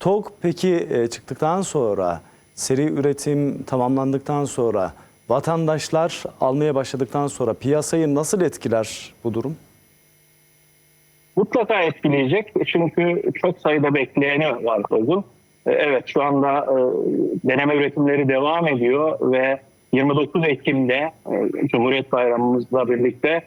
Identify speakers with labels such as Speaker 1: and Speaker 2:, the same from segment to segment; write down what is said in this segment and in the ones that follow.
Speaker 1: TOG peki e, çıktıktan sonra, seri üretim tamamlandıktan sonra, vatandaşlar almaya başladıktan sonra piyasayı nasıl etkiler bu durum?
Speaker 2: Mutlaka etkileyecek çünkü çok sayıda bekleyeni var TOG'un. E, Evet şu anda e, deneme üretimleri devam ediyor ve 29 Ekim'de Cumhuriyet Bayramımızla birlikte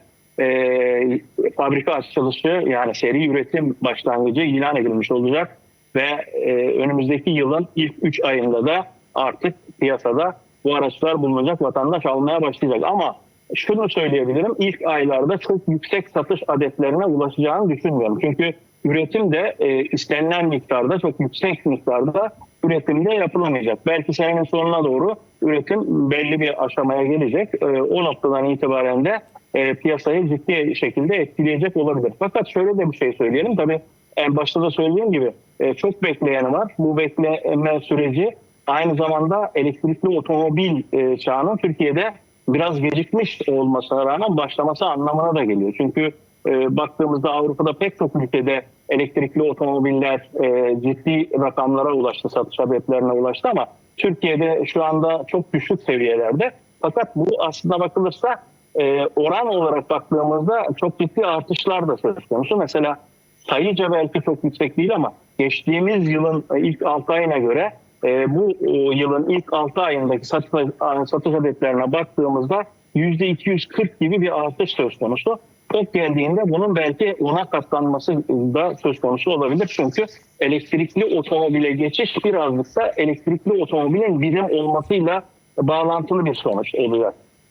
Speaker 2: fabrika açılışı yani seri üretim başlangıcı ilan edilmiş olacak ve e, önümüzdeki yılın ilk 3 ayında da artık piyasada bu araçlar bulunacak vatandaş almaya başlayacak ama şunu söyleyebilirim ilk aylarda çok yüksek satış adetlerine ulaşacağını düşünmüyorum. Çünkü üretim de e, istenilen miktarda çok yüksek miktarda üretimde yapılamayacak. Belki senenin sonuna doğru üretim belli bir aşamaya gelecek. E, o noktadan itibaren de e, piyasayı ciddi şekilde etkileyecek olabilir. Fakat şöyle de bir şey söyleyelim. Tabii en başta da söylediğim gibi e, çok bekleyeni var. Bu bekleme süreci aynı zamanda elektrikli otomobil e, çağının Türkiye'de biraz gecikmiş olmasına rağmen başlaması anlamına da geliyor. Çünkü e, baktığımızda Avrupa'da pek çok ülkede elektrikli otomobiller e, ciddi rakamlara ulaştı, satış adetlerine ulaştı ama Türkiye'de şu anda çok düşük seviyelerde. Fakat bu aslında bakılırsa e, oran olarak baktığımızda çok ciddi artışlar da söz konusu. Mesela sayıca belki çok yüksek değil ama geçtiğimiz yılın ilk 6 ayına göre e, bu e, yılın ilk 6 ayındaki satış, satış adetlerine baktığımızda %240 gibi bir artış söz konusu. Tek geldiğinde bunun belki ona katlanması da söz konusu olabilir. Çünkü elektrikli otomobile geçiş birazcık da elektrikli otomobilin bizim olmasıyla bağlantılı bir sonuç olacak.